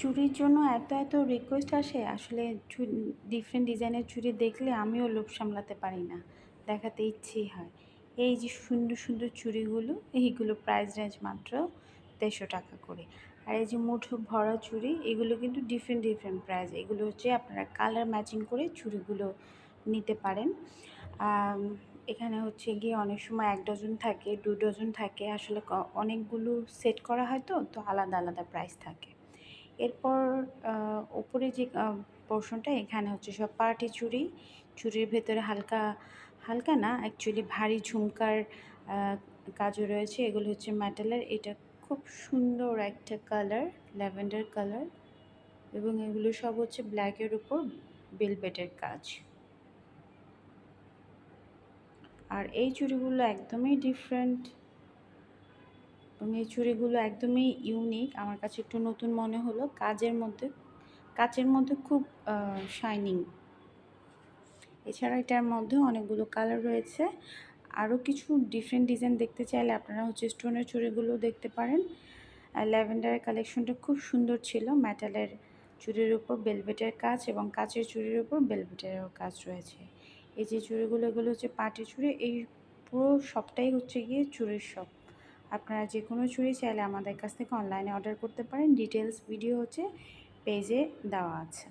চুড়ির জন্য এত এত রিকোয়েস্ট আসে, আসলে ডিফারেন্ট ডিজাইনের চুরি দেখলে আমিও লোভ সামলাতে পারি না। দেখাতে ইচ্ছেই হয়। এই যে সুন্দর সুন্দর চুড়িগুলো এইগুলো প্রাইস রেঞ্জ মাত্র দেড়শো টাকা করে। আর এই যে মুঠো ভরা চুড়ি এগুলো কিন্তু ডিফারেন্ট ডিফারেন্ট প্রাইস এগুলো হচ্ছে আপনারা কালার ম্যাচিং করে চুড়িগুলো নিতে পারেন। এখানে হচ্ছে গিয়ে অনেক সময় এক ডজন থাকে, দু ডজন থাকে। আসলে অনেকগুলো সেট করা হয় তো তো আলাদা আলাদা প্রাইস থাকে। এরপর ওপরে যে পোর্শনটা এখানে হচ্ছে সব পার্টি চুড়ি। চুড়ির ভেতরে হালকা হালকা না অ্যাকচুয়ালি ভারী ঝুমকার কাজও রয়েছে। এগুলো হচ্ছে মেটালের এটা খুব সুন্দর একটা কালার ল্যাভেন্ডার কালার এবং এগুলো সব হচ্ছে ব্ল্যাকের উপর বেলবেটের কাজ। আর এই চুড়িগুলো একদমই ডিফারেন্ট এবং এই চুড়িগুলো একদমই ইউনিক আমার কাছে একটু নতুন মনে হলো। কাজের মধ্যে, কাচের মধ্যে খুব শাইনিং এছাড়া এটার মধ্যে অনেকগুলো কালার রয়েছে। আরও কিছু ডিফারেন্ট ডিজাইন দেখতে চাইলে আপনারা হচ্ছে স্টোনের চুড়িগুলো দেখতে পারেন। ল্যাভেন্ডারের কালেকশনটা খুব সুন্দর ছিল। মেটালের চুড়ির উপর বেলভেটের কাজ এবং কাচের চুড়ির উপর বেলভেটেরও কাজ রয়েছে। এই যে চুড়িগুলো এগুলো হচ্ছে পাটি চুড়ি এই পুরো সবটাই হচ্ছে গিয়ে চুড়ির শপ আপনারা যে কোনো ছুরি চাইলে আমাদের কাছ থেকে অনলাইনে অর্ডার করতে পারেন। ডিটেলস ভিডিও হচ্ছে পেজে দেওয়া আছে।